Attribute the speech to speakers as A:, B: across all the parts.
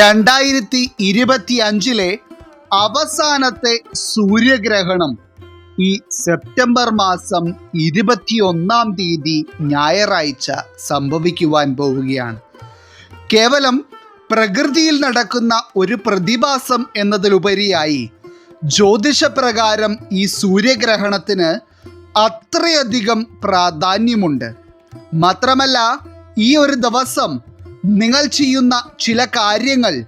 A: രണ്ടായിരത്തി ഇരുപത്തി അഞ്ചിലെ അവസാനത്തെ സൂര്യഗ്രഹണം ഈ സെപ്റ്റംബർ മാസം ഇരുപത്തിയൊന്നാം തീയതി ഞായറാഴ്ച സംഭവിക്കുവാൻ പോവുകയാണ്. കേവലം പ്രകൃതിയിൽ നടക്കുന്ന ഒരു പ്രതിഭാസം എന്നതിലുപരിയായി ജ്യോതിഷപ്രകാരം ഈ സൂര്യഗ്രഹണത്തിന് അത്രയധികം പ്രാധാന്യമുണ്ട്. മാത്രമല്ല ഈ ഒരു ദിവസം നിങ്ങൾ ചെയ്യുന്ന ചില കാര്യങ്ങൾ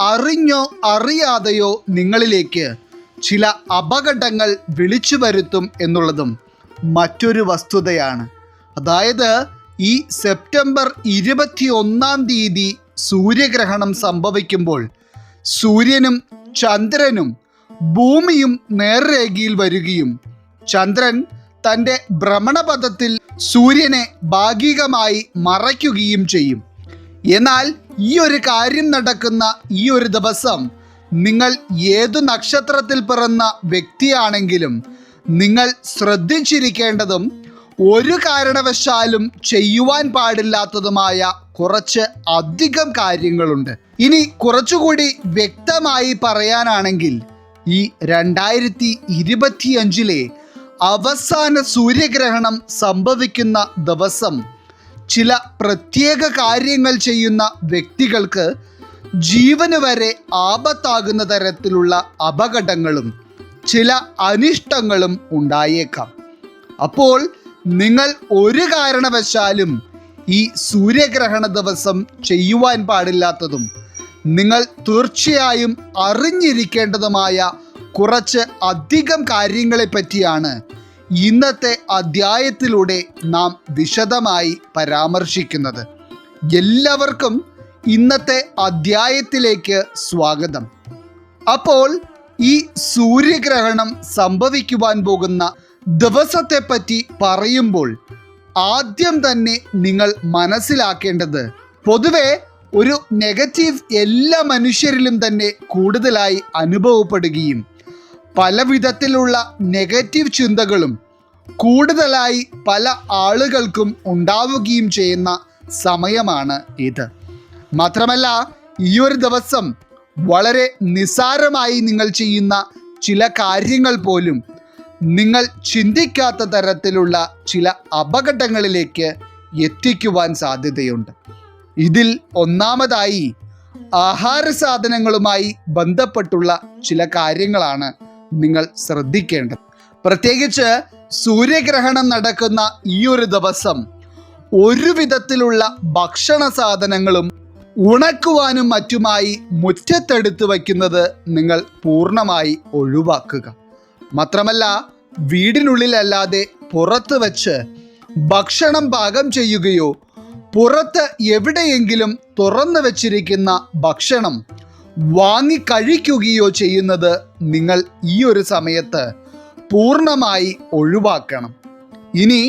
A: അറിഞ്ഞോ അറിയാതെയോ നിങ്ങളിലേക്ക് ചില അപകടങ്ങൾ വിളിച്ചു വരുത്തും എന്നുള്ളതും മറ്റൊരു വസ്തുതയാണ്. അതായത് ഈ സെപ്റ്റംബർ ഇരുപത്തി ഒന്നാം തീയതി സൂര്യഗ്രഹണം സംഭവിക്കുമ്പോൾ സൂര്യനും ചന്ദ്രനും ഭൂമിയും നേർരേഖയിൽ വരികയും ചന്ദ്രൻ തന്റെ ഭ്രമണപഥത്തിൽ സൂര്യനെ ഭാഗികമായി മറയ്ക്കുകയും ചെയ്യും. എന്നാൽ ഈ ഒരു കാര്യം നടക്കുന്ന ഈ ഒരു ദിവസം നിങ്ങൾ ഏതു നക്ഷത്രത്തിൽ പിറന്ന വ്യക്തിയാണെങ്കിലും നിങ്ങൾ ശ്രദ്ധിച്ചിരിക്കേണ്ടതും ഒരു കാരണവശാലും ചെയ്യുവാൻ പാടില്ലാത്തതുമായ കുറച്ച് അധികം കാര്യങ്ങളുണ്ട്. ഇനി കുറച്ചുകൂടി വ്യക്തമായി പറയാനാണെങ്കിൽ ഈ രണ്ടായിരത്തി ഇരുപത്തിയഞ്ചിലെ അവസാന സൂര്യഗ്രഹണം സംഭവിക്കുന്ന ദിവസം ചില പ്രത്യേക കാര്യങ്ങൾ ചെയ്യുന്ന വ്യക്തികൾക്ക് ജീവന് വരെ ആപത്താകുന്ന തരത്തിലുള്ള അപകടങ്ങളും ചില അനിഷ്ടങ്ങളും ഉണ്ടായേക്കാം. അപ്പോൾ നിങ്ങൾ ഒരു കാരണവശാലും ഈ സൂര്യഗ്രഹണ ദിവസം ചെയ്യുവാൻ പാടില്ലാത്തതും നിങ്ങൾ തീർച്ചയായും അറിഞ്ഞിരിക്കേണ്ടതുമായ കുറച്ച് അധികം കാര്യങ്ങളെ പറ്റിയാണ് ഇന്നത്തെ അധ്യായത്തിലൂടെ നാം വിശദമായി പരാമർശിക്കുന്നത്. എല്ലാവർക്കും ഇന്നത്തെ അധ്യായത്തിലേക്ക് സ്വാഗതം. അപ്പോൾ ഈ സൂര്യഗ്രഹണം സംഭവിക്കുവാൻ പോകുന്ന ദിവസത്തെ പറ്റി പറയുമ്പോൾ ആദ്യം തന്നെ നിങ്ങൾ മനസ്സിലാക്കേണ്ടത് പൊതുവെ ഒരു നെഗറ്റീവ് എല്ലാ മനുഷ്യരിലും തന്നെ കൂടുതലായി അനുഭവപ്പെടുകയും പല വിധത്തിലുള്ള നെഗറ്റീവ് ചിന്തകളും കൂടുതലായി പല ആളുകൾക്കും ഉണ്ടാവുകയും ചെയ്യുന്ന സമയമാണ് ഇത്. മാത്രമല്ല ഈ ഒരു ദിവസം വളരെ നിസ്സാരമായി നിങ്ങൾ ചെയ്യുന്ന ചില കാര്യങ്ങൾ പോലും നിങ്ങൾ ചിന്തിക്കാത്ത തരത്തിലുള്ള ചില അപകടങ്ങളിലേക്ക് എത്തിക്കുവാൻ സാധ്യതയുണ്ട്. ഇതിൽ ഒന്നാമതായി ആഹാര സാധനങ്ങളുമായി ബന്ധപ്പെട്ടുള്ള ചില കാര്യങ്ങളാണ് നിങ്ങൾ ശ്രദ്ധിക്കേണ്ടത്. പ്രത്യേകിച്ച് സൂര്യഗ്രഹണം നടക്കുന്ന ഈ ഒരു ദിവസം ഒരു വിധത്തിലുള്ള ഭക്ഷണ സാധനങ്ങളും ഉണക്കുവാനും മറ്റുമായി മുറ്റത്തെടുത്ത് വയ്ക്കുന്നത് നിങ്ങൾ പൂർണമായി ഒഴിവാക്കുക. മാത്രമല്ല വീടിനുള്ളിലല്ലാതെ പുറത്ത് വച്ച് ഭക്ഷണം പാകം ചെയ്യുകയോ പുറത്ത് എവിടെയെങ്കിലും തുറന്നു വച്ചിരിക്കുന്ന ഭക്ഷണം വാങ്ങി കഴിക്കുകയോ ചെയ്യുന്നത് നിങ്ങൾ ഈ ഒരു സമയത്ത് പൂർണമായി ഒഴിവാക്കണം. ഇനി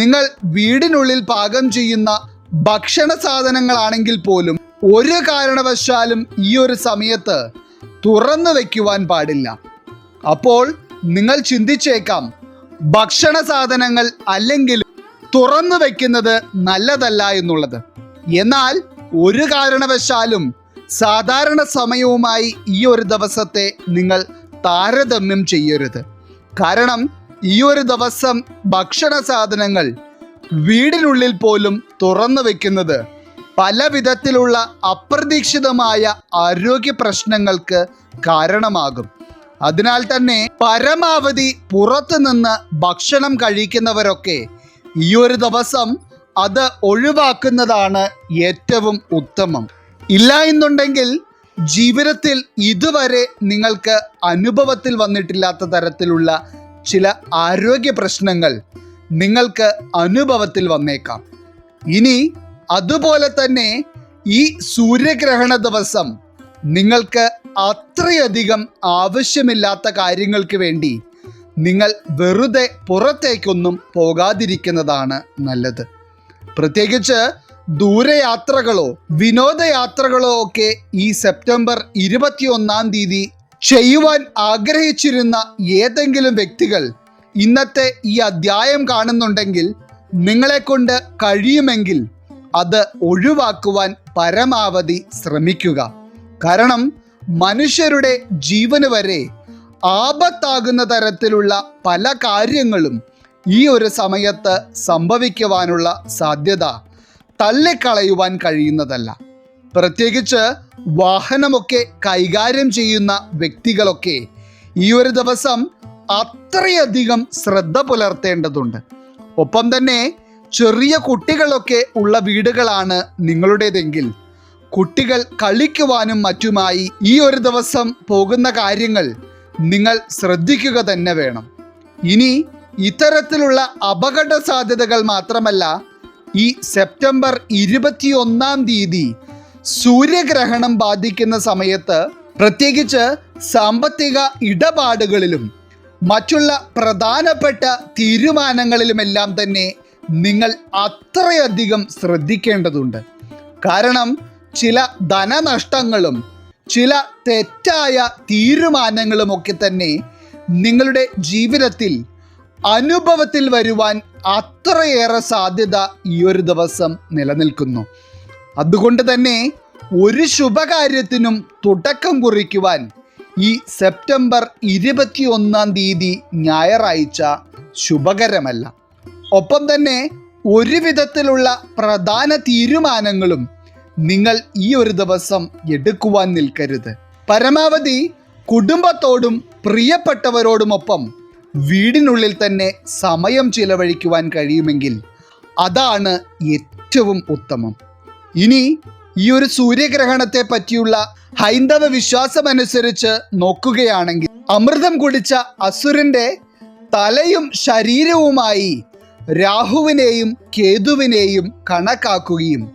A: നിങ്ങൾ വീടിനുള്ളിൽ പാകം ചെയ്യുന്ന ഭക്ഷണ സാധനങ്ങളാണെങ്കിൽ പോലും ഒരു കാരണവശാലും ഈ ഒരു സമയത്ത് തുറന്നു വയ്ക്കുവാൻ പാടില്ല. അപ്പോൾ നിങ്ങൾ ചിന്തിച്ചേക്കാം ഭക്ഷണ സാധനങ്ങൾ അല്ലെങ്കിൽ തുറന്നു വെക്കുന്നത് നല്ലതല്ല എന്നുള്ളത്. എന്നാൽ ഒരു കാരണവശാലും സാധാരണ സമയവുമായി ഈ ഒരു ദിവസത്തെ നിങ്ങൾ താരതമ്യം ചെയ്യരുത്. കാരണം ഈ ഒരു ദിവസം ഭക്ഷണ സാധനങ്ങൾ വീടിനുള്ളിൽ പോലും തുറന്നു വെക്കുന്നത് പല വിധത്തിലുള്ള അപ്രതീക്ഷിതമായ ആരോഗ്യ പ്രശ്നങ്ങൾക്ക് കാരണമാകും. അതിനാൽ തന്നെ പരമാവധി പുറത്തു നിന്ന് ഭക്ഷണം കഴിക്കുന്നവരൊക്കെ ഈ ഒരു ദിവസം അത് ഒഴിവാക്കുന്നതാണ് ഏറ്റവും ഉത്തമം. ഇല്ല എന്നുണ്ടെങ്കിൽ ജീവിതത്തിൽ ഇതുവരെ നിങ്ങൾക്ക് അനുഭവത്തിൽ വന്നിട്ടില്ലാത്ത തരത്തിലുള്ള ചില ആരോഗ്യ പ്രശ്നങ്ങൾ നിങ്ങൾക്ക് അനുഭവത്തിൽ വന്നേക്കാം. ഇനി അതുപോലെ തന്നെ ഈ സൂര്യഗ്രഹണ ദിവസം നിങ്ങൾക്ക് അത്രയധികം ആവശ്യമില്ലാത്ത കാര്യങ്ങൾക്ക് വേണ്ടി നിങ്ങൾ വെറുതെ പുറത്തേക്കൊന്നും പോകാതിരിക്കുന്നതാണ് നല്ലത്. പ്രത്യേകിച്ച് ദൂരയാത്രകളോ വിനോദയാത്രകളോ ഒക്കെ ഈ സെപ്റ്റംബർ ഇരുപത്തിയൊന്നാം തീയതി ചെയ്യുവാൻ ആഗ്രഹിച്ചിരുന്ന ഏതെങ്കിലും വ്യക്തികൾ ഇന്നത്തെ ഈ അധ്യായം കാണുന്നുണ്ടെങ്കിൽ നിങ്ങളെ കൊണ്ട് കഴിയുമെങ്കിൽ അത് ഒഴിവാക്കുവാൻ പരമാവധി ശ്രമിക്കുക. കാരണം മനുഷ്യരുടെ ജീവന് വരെ ആപത്താകുന്ന തരത്തിലുള്ള പല കാര്യങ്ങളും ഈ ഒരു സമയത്ത് സംഭവിക്കുവാനുള്ള സാധ്യത തള്ളിക്കളയുവാൻ കഴിയുന്നതല്ല. പ്രത്യേകിച്ച് വാഹനമൊക്കെ കൈകാര്യം ചെയ്യുന്ന വ്യക്തികളൊക്കെ ഈ ഒരു ദിവസം അത്രയധികം ശ്രദ്ധ പുലർത്തേണ്ടതുണ്ട്. ഒപ്പം തന്നെ ചെറിയ കുട്ടികളൊക്കെ ഉള്ള വീടുകളാണ് നിങ്ങളുടേതെങ്കിൽ കുട്ടികൾ കളിക്കുവാനും മറ്റുമായി ഈ ഒരു ദിവസം പോകുന്ന കാര്യങ്ങൾ നിങ്ങൾ ശ്രദ്ധിക്കുക തന്നെ വേണം. ഇനി ഇത്തരത്തിലുള്ള അപകട സാധ്യതകൾ മാത്രമല്ല ഈ സെപ്റ്റംബർ ഇരുപത്തിയൊന്നാം തീയതി സൂര്യഗ്രഹണം ബാധിക്കുന്ന സമയത്ത് പ്രത്യേകിച്ച് സാമ്പത്തിക ഇടപാടുകളിലും മറ്റുള്ള പ്രധാനപ്പെട്ട തീരുമാനങ്ങളിലുമെല്ലാം തന്നെ നിങ്ങൾ അത്രയധികം ശ്രദ്ധിക്കേണ്ടതുണ്ട്. കാരണം ചില ധനനഷ്ടങ്ങളും ചില തെറ്റായ തീരുമാനങ്ങളുമൊക്കെ തന്നെ നിങ്ങളുടെ ജീവിതത്തിൽ അനുഭവത്തിൽ വരുവാൻ അത്രയേറെ സാധ്യത ഈ ഒരു ദിവസം നിലനിൽക്കുന്നു. അതുകൊണ്ട് തന്നെ ഒരു ശുഭകാര്യത്തിനും തുടക്കം കുറിക്കുവാൻ ഈ സെപ്റ്റംബർ ഇരുപത്തിയൊന്നാം തീയതി ഞായറാഴ്ച ശുഭകരമല്ല. ഒപ്പം തന്നെ ഒരു വിധത്തിലുള്ള പ്രധാന തീരുമാനങ്ങളും നിങ്ങൾ ഈ ഒരു ദിവസം എടുക്കുവാൻ നിൽക്കരുത്. പരമാവധി കുടുംബത്തോടും പ്രിയപ്പെട്ടവരോടുമൊപ്പം വീടിനുള്ളിൽ തന്നെ സമയം ചിലവഴിക്കുവാൻ കഴിയുമെങ്കിൽ അതാണ് ഏറ്റവും ഉത്തമം. ഇനി ഈ ഒരു സൂര്യഗ്രഹണത്തെ പറ്റിയുള്ള ഹൈന്ദവ വിശ്വാസമനുസരിച്ച് നോക്കുകയാണെങ്കിൽ അമൃതം കുടിച്ച അസുരന്റെ തലയും ശരീരവുമായി രാഹുവിനെയും കേതുവിനെയും കണക്കാക്കുകയും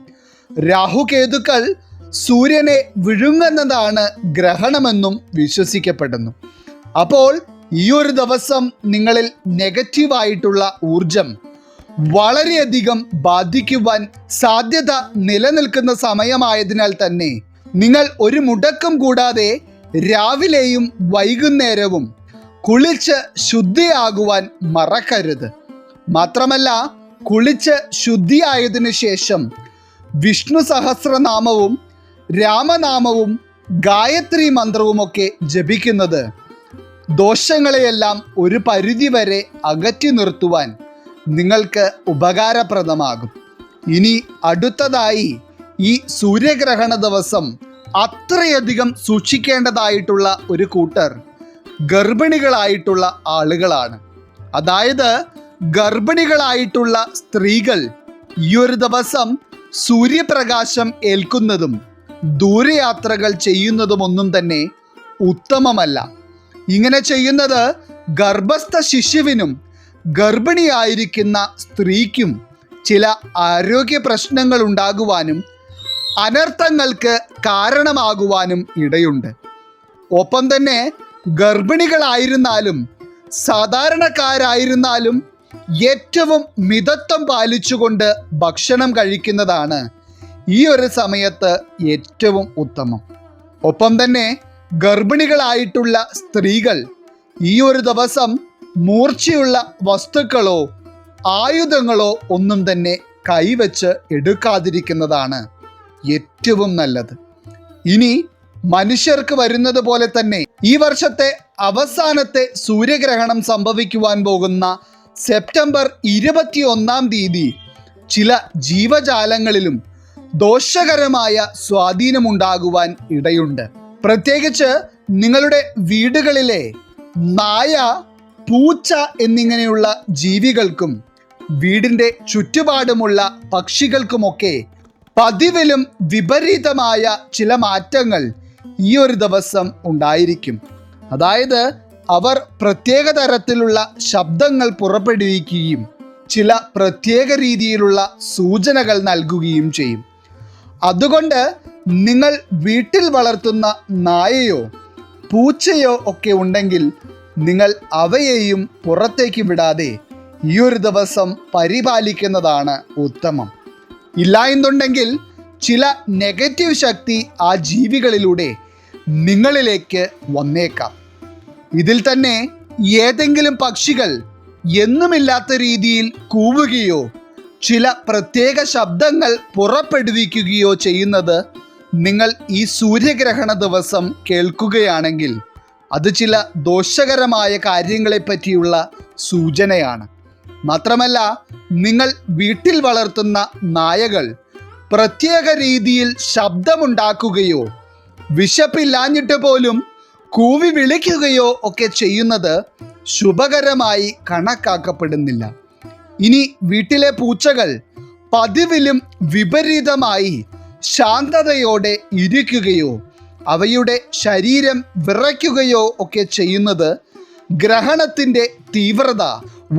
A: രാഹുകേതുക്കൾ സൂര്യനെ വിഴുങ്ങുന്നതാണ് ഗ്രഹണമെന്നും വിശ്വസിക്കപ്പെടുന്നു. അപ്പോൾ ഈ ഒരു ദിവസം നിങ്ങളിൽ നെഗറ്റീവായിട്ടുള്ള ഊർജം വളരെയധികം ബാധിക്കുവാൻ സാധ്യത നിലനിൽക്കുന്ന സമയമായതിനാൽ തന്നെ നിങ്ങൾ ഒരു മുടക്കം കൂടാതെ രാവിലെയും വൈകുന്നേരവും കുളിച്ച് ശുദ്ധിയാകുവാൻ മറക്കരുത്. മാത്രമല്ല കുളിച്ച് ശുദ്ധിയായതിനു ശേഷം വിഷ്ണു സഹസ്രനാമവും രാമനാമവും ഗായത്രി മന്ത്രവുമൊക്കെ ജപിക്കുന്നത് ദോഷങ്ങളെയെല്ലാം ഒരു പരിധിവരെ അകറ്റി നിർത്തുവാൻ നിങ്ങൾക്ക് ഉപകാരപ്രദമാകും. ഇനി അടുത്തതായി ഈ സൂര്യഗ്രഹണ ദിവസം അത്രയധികം സൂക്ഷിക്കേണ്ടതായിട്ടുള്ള ഒരു കൂട്ടർ ഗർഭിണികളായിട്ടുള്ള ആളുകളാണ്. അതായത് ഗർഭിണികളായിട്ടുള്ള സ്ത്രീകൾ ഈ ഒരു ദിവസം സൂര്യപ്രകാശം ഏൽക്കുന്നതും ദൂരയാത്രകൾ ചെയ്യുന്നതുമൊന്നും തന്നെ ഉത്തമമല്ല. ഇങ്ങനെ ചെയ്യുന്നത് ഗർഭസ്ഥ ശിശുവിനും ഗർഭിണിയായിരിക്കുന്ന സ്ത്രീക്കും ചില ആരോഗ്യ പ്രശ്നങ്ങൾ ഉണ്ടാകുവാനും അനർത്ഥങ്ങൾക്ക് കാരണമാകുവാനും ഇടയുണ്ട്. ഒപ്പം തന്നെ ഗർഭിണികളായിരുന്നാലും സാധാരണക്കാരായിരുന്നാലും ഏറ്റവും മിതത്വം പാലിച്ചുകൊണ്ട് ഭക്ഷണം കഴിക്കുന്നതാണ് ഈ ഒരു സമയത്ത് ഏറ്റവും ഉത്തമം. ഒപ്പം തന്നെ ഗർഭിണികളായിട്ടുള്ള സ്ത്രീകൾ ഈ ഒരു ദിവസം മൂർച്ചയുള്ള വസ്തുക്കളോ ആയുധങ്ങളോ ഒന്നും തന്നെ കൈവച്ച് എടുക്കാതിരിക്കുന്നതാണ് ഏറ്റവും നല്ലത്. ഇനി മനുഷ്യർക്ക് വരുന്നത് പോലെ തന്നെ ഈ വർഷത്തെ അവസാനത്തെ സൂര്യഗ്രഹണം സംഭവിക്കുവാൻ പോകുന്ന സെപ്റ്റംബർ ഇരുപത്തി ഒന്നാം തീയതി ചില ജീവജാലങ്ങളിലും ദോഷകരമായ സ്വാധീനമുണ്ടാകുവാൻ ഇടയുണ്ട്. പ്രത്യേകിച്ച് നിങ്ങളുടെ വീടുകളിലെ നായ പൂച്ച എന്നിങ്ങനെയുള്ള ജീവികൾക്കും വീടിന്റെ ചുറ്റുപാടുമുള്ള പക്ഷികൾക്കുമൊക്കെ പതിവിലും വിപരീതമായ ചില മാറ്റങ്ങൾ ഈ ഒരു ദിവസം ഉണ്ടായിരിക്കും. അതായത് അവർ പ്രത്യേക തരത്തിലുള്ള ശബ്ദങ്ങൾ പുറപ്പെടുവിക്കുകയും ചില പ്രത്യേക രീതിയിലുള്ള സൂചനകൾ നൽകുകയും ചെയ്യും. അതുകൊണ്ട് നിങ്ങൾ വീട്ടിൽ വളർത്തുന്ന നായയോ പൂച്ചയോ ഒക്കെ ഉണ്ടെങ്കിൽ നിങ്ങൾ അവയെയും പുറത്തേക്ക് വിടാതെ ഈ ഒരു ദിവസം പരിപാലിക്കുന്നതാണ് ഉത്തമം. ഇല്ല എന്നുണ്ടെങ്കിൽ ചില നെഗറ്റീവ് ശക്തി ആ ജീവികളിലൂടെ നിങ്ങളിലേക്ക് വന്നേക്കാം. ഇതിൽ തന്നെ ഏതെങ്കിലും പക്ഷികൾ എന്നുമില്ലാത്ത രീതിയിൽ കൂവുകയോ ചില പ്രത്യേക ശബ്ദങ്ങൾ പുറപ്പെടുവിക്കുകയോ ചെയ്യുന്നത് നിങ്ങൾ ഈ സൂര്യഗ്രഹണ ദിവസം കേൾക്കുകയാണെങ്കിൽ അത് ചില ദോഷകരമായ കാര്യങ്ങളെ പറ്റിയുള്ള സൂചനയാണ്. മാത്രമല്ല നിങ്ങൾ വീട്ടിൽ വളർത്തുന്ന നായകൾ പ്രത്യേക രീതിയിൽ ശബ്ദമുണ്ടാക്കുകയോ വിശപ്പില്ലാഞ്ഞിട്ട് പോലും കൂവി വിളിക്കുകയോ ഒക്കെ ചെയ്യുന്നത് ശുഭകരമായി കണക്കാക്കപ്പെടുന്നില്ല. ഇനി വീട്ടിലെ പൂച്ചകൾ പതിവിലും വിപരീതമായി ശാന്തതയോടെ ഇരിക്കുകയോ അവയുടെ ശരീരം വിറയ്ക്കുകയോ ഒക്കെ ചെയ്യുന്നത് ഗ്രഹണത്തിന്റെ തീവ്രത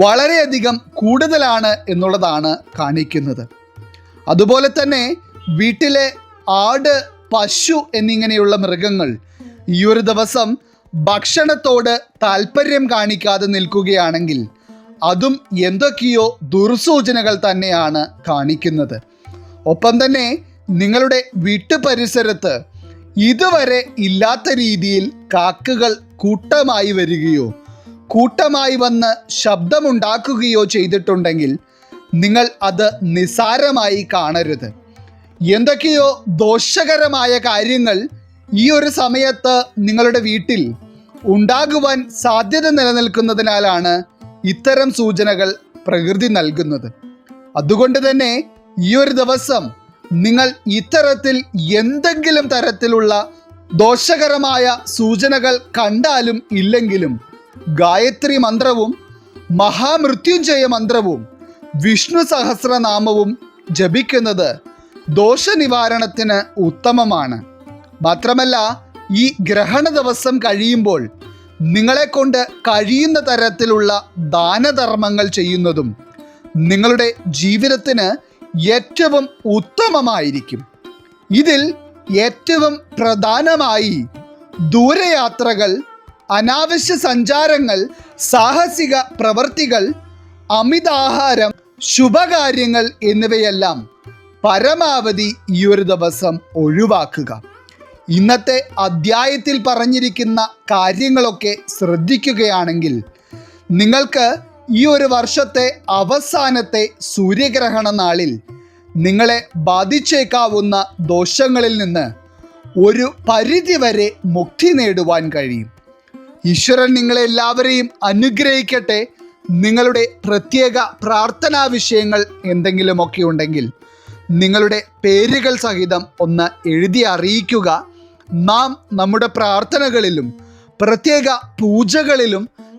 A: വളരെയധികം കൂടുതലാണ് എന്നുള്ളതാണ് കാണിക്കുന്നത്. അതുപോലെ തന്നെ വീട്ടിലെ ആട് പശു എന്നിങ്ങനെയുള്ള മൃഗങ്ങൾ ഈ ഒരു ദിവസം ഭക്ഷണത്തോട് താല്പര്യം കാണിക്കാതെ നിൽക്കുകയാണെങ്കിൽ അതും എന്തൊക്കെയോ ദുർസൂചനകൾ തന്നെയാണ് കാണിക്കുന്നത്. ഒപ്പം തന്നെ നിങ്ങളുടെ വീട്ടുപരിസരത്ത് ഇതുവരെ ഇല്ലാത്ത രീതിയിൽ കാക്കകൾ കൂട്ടമായി വരികയോ കൂട്ടമായി വന്ന് ശബ്ദമുണ്ടാക്കുകയോ ചെയ്തിട്ടുണ്ടെങ്കിൽ നിങ്ങൾ അത് നിസാരമായി കാണരുത്. എന്തൊക്കെയോ ദോഷകരമായ കാര്യങ്ങൾ ഈ ഒരു സമയത്ത് നിങ്ങളുടെ വീട്ടിൽ ഉണ്ടാകുവാൻ സാധ്യത നിലനിൽക്കുന്നതിനാലാണ് ഇത്തരം സൂചനകൾ പ്രകൃതി നൽകുന്നത്. അതുകൊണ്ട് തന്നെ ഈ ഒരു ദിവസം നിങ്ങൾ ഇത്തരത്തിൽ എന്തെങ്കിലും തരത്തിലുള്ള ദോഷകരമായ സൂചനകൾ കണ്ടാലും ഇല്ലെങ്കിലും ഗായത്രി മന്ത്രവും മഹാമൃത്യുഞ്ജയ മന്ത്രവും വിഷ്ണു സഹസ്രനാമവും ജപിക്കുന്നത് ദോഷനിവാരണത്തിന് ഉത്തമമാണ്. മാത്രമല്ല ഈ ഗ്രഹണ ദിവസം കഴിയുമ്പോൾ നിങ്ങളെ കൊണ്ട് കഴിയുന്ന തരത്തിലുള്ള ദാനധർമ്മങ്ങൾ ചെയ്യുന്നതും നിങ്ങളുടെ ജീവിതത്തിന് ഏറ്റവും ഉത്തമമായിരിക്കും. ഇതിൽ ഏറ്റവും പ്രധാനമായി ദൂരയാത്രകൾ അനാവശ്യ സഞ്ചാരങ്ങൾ സാഹസിക പ്രവൃത്തികൾ അമിതാഹാരം ശുഭകാര്യങ്ങൾ എന്നിവയെല്ലാം പരമാവധി ഈ ഒരു ദിവസം ഒഴിവാക്കുക. ഇന്നത്തെ അദ്ധ്യായത്തിൽ പറഞ്ഞിരിക്കുന്ന കാര്യങ്ങളൊക്കെ ശ്രദ്ധിക്കുകയാണെങ്കിൽ നിങ്ങൾക്ക് ഈ ഒരു വർഷത്തെ അവസാനത്തെ സൂര്യഗ്രഹണ നാളിൽ നിങ്ങളെ ബാധിച്ചേക്കാവുന്ന ദോഷങ്ങളിൽ നിന്ന് ഒരു പരിധിവരെ മുക്തി നേടുവാൻ കഴിയും. ഈശ്വരൻ നിങ്ങളെ എല്ലാവരെയും അനുഗ്രഹിക്കട്ടെ. നിങ്ങളുടെ പ്രത്യേക പ്രാർത്ഥനാ വിഷയങ്ങൾ എന്തെങ്കിലുമൊക്കെ ഉണ്ടെങ്കിൽ നിങ്ങളുടെ പേരുകൾ സഹിതം ഒന്ന് എഴുതി അറിയിക്കുക. നാം നമ്മുടെ പ്രാർത്ഥനകളിലും പ്രത്യേക പൂജകളിലും